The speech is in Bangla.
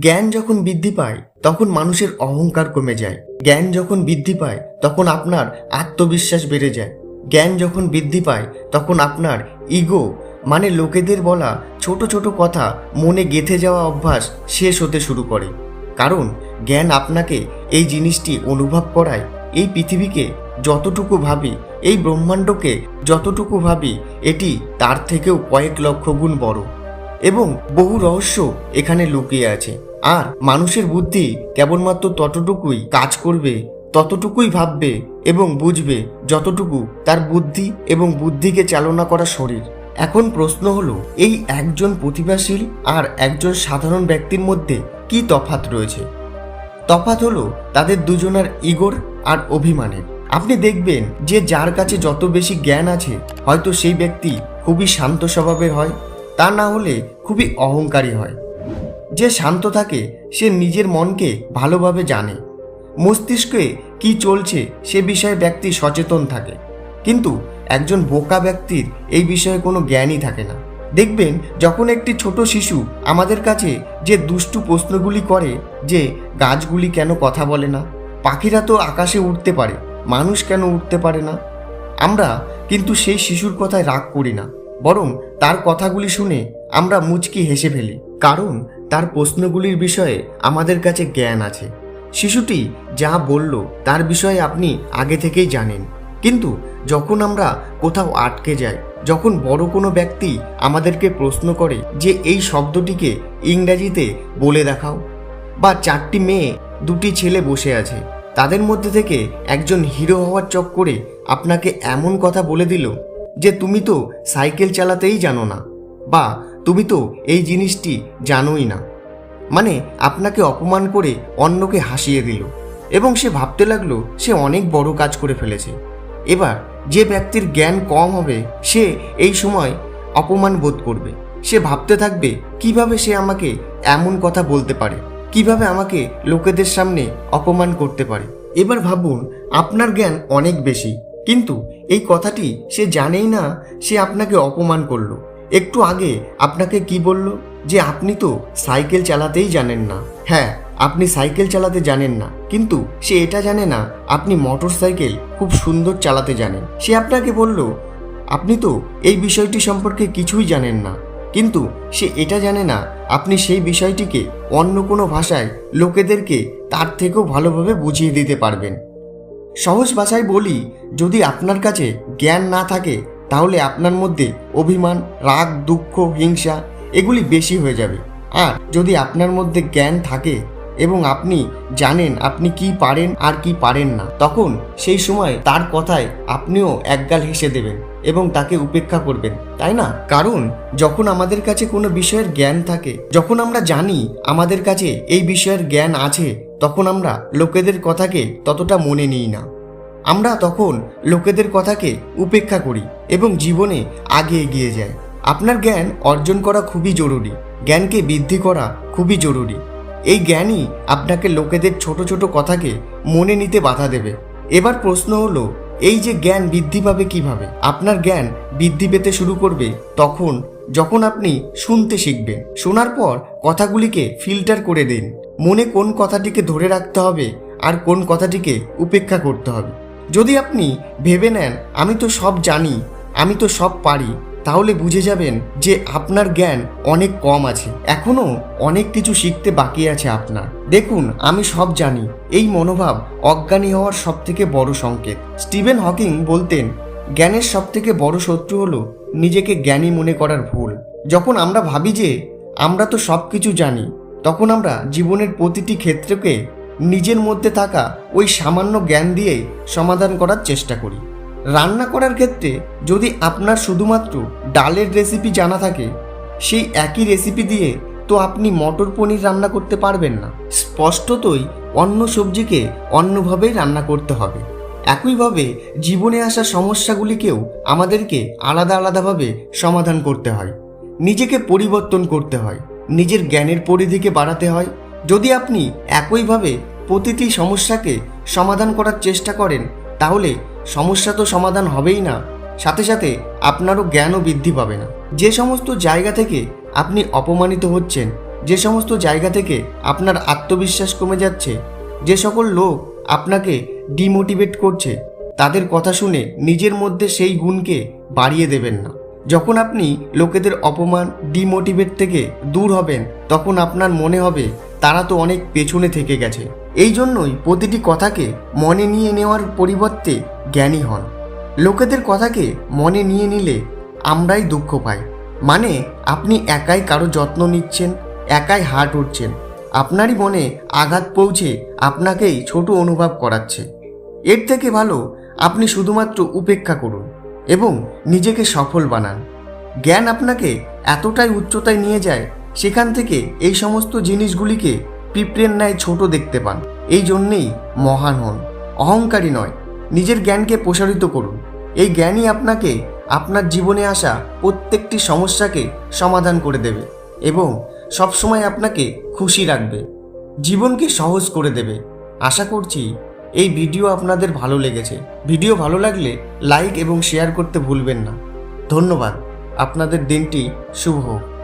জ্ঞান যখন বৃদ্ধি পায়, তখন মানুষের অহংকার কমে যায়। জ্ঞান যখন বৃদ্ধি পায়, তখন আপনার আত্মবিশ্বাস বেড়ে যায়। জ্ঞান যখন বৃদ্ধি পায়, তখন আপনার ইগো মানে লোকেদের বলা ছোট ছোট কথা মনে গেঁথে যাওয়া অভ্যাস শেষ হতে শুরু করে। কারণ জ্ঞান আপনাকে এই জিনিসটি অনুভব করায়। এই পৃথিবীকে যতটুকু ভাবি, এই ব্রহ্মাণ্ডকে যতটুকু ভাবি, এটি তার থেকেও কয়েক লক্ষ গুণ বড়। এবং বহু রহস্য এখানে লুকিয়ে আছে। আর মানুষের বুদ্ধি কেবলমাত্র ততটুকুই কাজ করবে, ততটুকুই ভাববে এবং বুঝবে যতটুকু তার বুদ্ধি এবং বুদ্ধিকে চালনা করা শরীর। এখন প্রশ্ন হলো, এই একজন প্রতিভাশীল আর একজন সাধারণ ব্যক্তির মধ্যে কি তফাত রয়েছে? তফাত হলো তাদের দুজনার ইগোর আর অভিমানের। আপনি দেখবেন যে যার কাছে যত বেশি জ্ঞান আছে, হয়তো সেই ব্যক্তি খুবই শান্ত স্বভাবের হয়, তা না হলে খুবই অহংকারী হয়। যে শান্ত থাকে, সে নিজের মনকে ভালোভাবে জানে। মস্তিষ্কে কি চলছে সে বিষয়ে ব্যক্তি সচেতন থাকে। কিন্তু একজন বোকা ব্যক্তির এই বিষয়ে কোনো জ্ঞানই থাকে না। দেখবেন, যখন একটি ছোট শিশু আমাদের কাছে যে দুষ্টু প্রশ্নগুলি করে যে গাছগুলি কেন কথা বলে না, পাখিরা তো আকাশে উঠতে পারে, মানুষ কেন উঠতে পারে না? আমরা কিন্তু সেই শিশুর কথায় রাগ করি না, বরং তার কথাগুলি শুনে আমরা মুচকি হেসে ফেলি। কারণ তার প্রশ্নগুলির বিষয়ে আমাদের কাছে জ্ঞান আছে। শিশুটি যা বলল তার বিষয়ে আপনি আগে থেকেই জানেন। কিন্তু যখন আমরা কোথাও আটকে যাই, যখন বড় কোনো ব্যক্তি আমাদেরকে প্রশ্ন করে যে এই শব্দটিকে ইংরাজিতে বলে দেখাও বা চারটি মেয়ে, দুটি ছেলে বসে আছে, তাদের মধ্যে থেকে একজন হিরো হওয়ার চক্করে আপনাকে এমন কথা বলে দিল যে তুমি তো সাইকেল চালাতেই জানো না। বা তুমি তো এই জিনিসটি জানোই না। মানে আপনাকে অপমান করে অন্যকে হাসিয়ে দিল এবং সে ভাবতে লাগল সে অনেক বড় কাজ করে ফেলেছে। এবার যে ব্যক্তির জ্ঞান কম হবে, সে এই সময় অপমান বোধ করবে। সে ভাবতে থাকবে, কীভাবে সে আমাকে এমন কথা বলতে পারে? কীভাবে আমাকে লোকেদের সামনে অপমান করতে পারে? এবার ভাবুন, আপনার জ্ঞান অনেক বেশি। কিন্তু এই কথাটি সে জানেই না, সে আপনাকে অপমান করল। একটু আগে আপনাকে কি বলল? যে আপনি তো সাইকেল চালাতেই জানেন না। হ্যাঁ আপনি সাইকেল চালাতে জানেন না। কিন্তু সে এটা জানে না, আপনি মোটর সাইকেল খুব সুন্দর চালাতে জানেন। সে আপনাকে বলল, আপনি তো এই বিষয়টি সম্পর্কে কিছুই জানেন না। কিন্তু সে এটা জানে না, আপনি সেই বিষয়টিকে অন্য কোনো ভাষায় লোকেদেরকে তার থেকেও ভালোভাবে বুঝিয়ে দিতে পারবেন। সহজ ভাষায় বলি, যদি আপনার কাছে জ্ঞান না থাকে তাহলে আপনার মধ্যে অভিমান, রাগ, দুঃখ, হিংসা এগুলি বেশি হয়ে যাবে। আর যদি আপনার মধ্যে জ্ঞান থাকে এবং আপনি জানেন আপনি কি পারেন আর কি পারেন না, তখন সেই সময় তার কথায় আপনিও একগাল হেসে দেবেন এবং তাকে উপেক্ষা করবেন, তাই না? কারণ যখন আমাদের কাছে কোনো বিষয়ের জ্ঞান থাকে, যখন আমরা জানি আমাদের কাছে এই বিষয়ের জ্ঞান আছে, তখন আমরা লোকেদের কথাকে ততটা মনে নিই না। আমরা তখন লোকেদের কথাকে উপেক্ষা করি এবং জীবনে আগে এগিয়ে যায় আপনার জ্ঞান অর্জন করা খুবই জরুরি। জ্ঞানকে বৃদ্ধি করা খুবই জরুরি। এই জ্ঞানই আপনাকে লোকেদের ছোট ছোট কথাকে মনে নিতে বাধা দেবে। এবার প্রশ্ন হলো, এই যে জ্ঞান বৃদ্ধি পাবে কীভাবে? আপনার জ্ঞান বৃদ্ধি পেতে শুরু করবে তখন যখন আপনি শুনতে শিখবেন। শোনার পর কথাগুলিকে ফিল্টার করে দিন। মনে কোন কথাটিকে ধরে রাখতে হবে আর কোন কথাটিকে উপেক্ষা করতে হবে। যদি আপনি ভেবে নেন, আমি তো সব জানি, আমি তো সব পারি, তাহলে বুঝে যাবেন যে আপনার জ্ঞান অনেক কম আছে। এখনও অনেক কিছু শিখতে বাকি আছে আপনার। দেখুন, আমি সব জানি। এই মনোভাব অজ্ঞানী হওয়ার সব থেকে বড় সংকেত। স্টিভেন হকিং বলতেন, জ্ঞানের সব থেকে বড় শত্রু হলো নিজেকে জ্ঞানী মনে করার ভুল। যখন আমরা ভাবি যে আমরা তো সব কিছু জানি, তখন আমরা জীবনের প্রতিটি ক্ষেত্রকে নিজের মধ্যে থাকা ওই সামান্য জ্ঞান দিয়েই সমাধান করার চেষ্টা করি। রান্না করার ক্ষেত্রে যদি আপনার শুধুমাত্র ডালের রেসিপি জানা থাকে, সেই একই রেসিপি দিয়ে তো আপনি মটর পনির রান্না করতে পারবেন না। স্পষ্টতই অন্য সবজিকে অন্যভাবেই রান্না করতে হবে। একইভাবে জীবনে আসা সমস্যাগুলিকেও আমাদেরকে আলাদা আলাদাভাবে সমাধান করতে হয়। নিজেকে পরিবর্তন করতে হয়। নিজের জ্ঞানের পরিধিকে বাড়াতে হয়। যদি আপনি একইভাবে প্রতিটি সমস্যাকে সমাধান করার চেষ্টা করেন, তাহলে সমস্যা তো সমাধান হবেই না। সাথে সাথে আপনারও জ্ঞানও বৃদ্ধি পাবে না। যে সমস্ত জায়গা থেকে আপনি অপমানিত হচ্ছেন, যে সমস্ত জায়গা থেকে আপনার আত্মবিশ্বাস কমে যাচ্ছে, যে সকল লোক আপনাকে ডিমোটিভেট করছে, তাদের কথা শুনে নিজের মধ্যে সেই গুণকে বাড়িয়ে দেবেন না। যখন আপনি লোকেদের অপমান, ডিমোটিভেট থেকে দূর হবেন, তখন আপনার মনে হবে তারা তো অনেক পেছনে থেকে গেছে। এই জন্যই প্রতিটি কথাকে মনে নিয়ে নেওয়ার পরিবর্তে জ্ঞানী হন। লোকেদের কথাকে মনে নিয়ে নিলে আমরাই দুঃখ পাই। মানে আপনি একাই কারও যত্ন নিচ্ছেন, একাই হাট উঠছেন। আপনারই মনে আঘাত পৌঁছে আপনাকেই ছোট অনুভব করাচ্ছে। এর থেকে ভালো আপনি শুধুমাত্র উপেক্ষা করুন এবং নিজেকে সফল বানান। জ্ঞান আপনাকে এতটাই উচ্চতায় নিয়ে যায় সেখান থেকে এই সমস্ত জিনিসগুলিকে পিঁপড়ের ন্যায় ছোট দেখতে পান। এই জন্যেই মহান হন। অহংকারী নয়, নিজের জ্ঞানকে প্রসারিত করুন। এই জ্ঞানই আপনাকে আপনার জীবনে আসা প্রত্যেকটি সমস্যাকে সমাধান করে দেবে এবং সবসময় আপনাকে খুশি রাখবে। জীবনকে সহজ করে দেবে। আশা করছি এই ভিডিও আপনাদের ভালো লেগেছে। ভিডিও ভালো লাগলে লাইক এবং শেয়ার করতে ভুলবেন না। ধন্যবাদ। আপনাদের দিনটি শুভ হোক।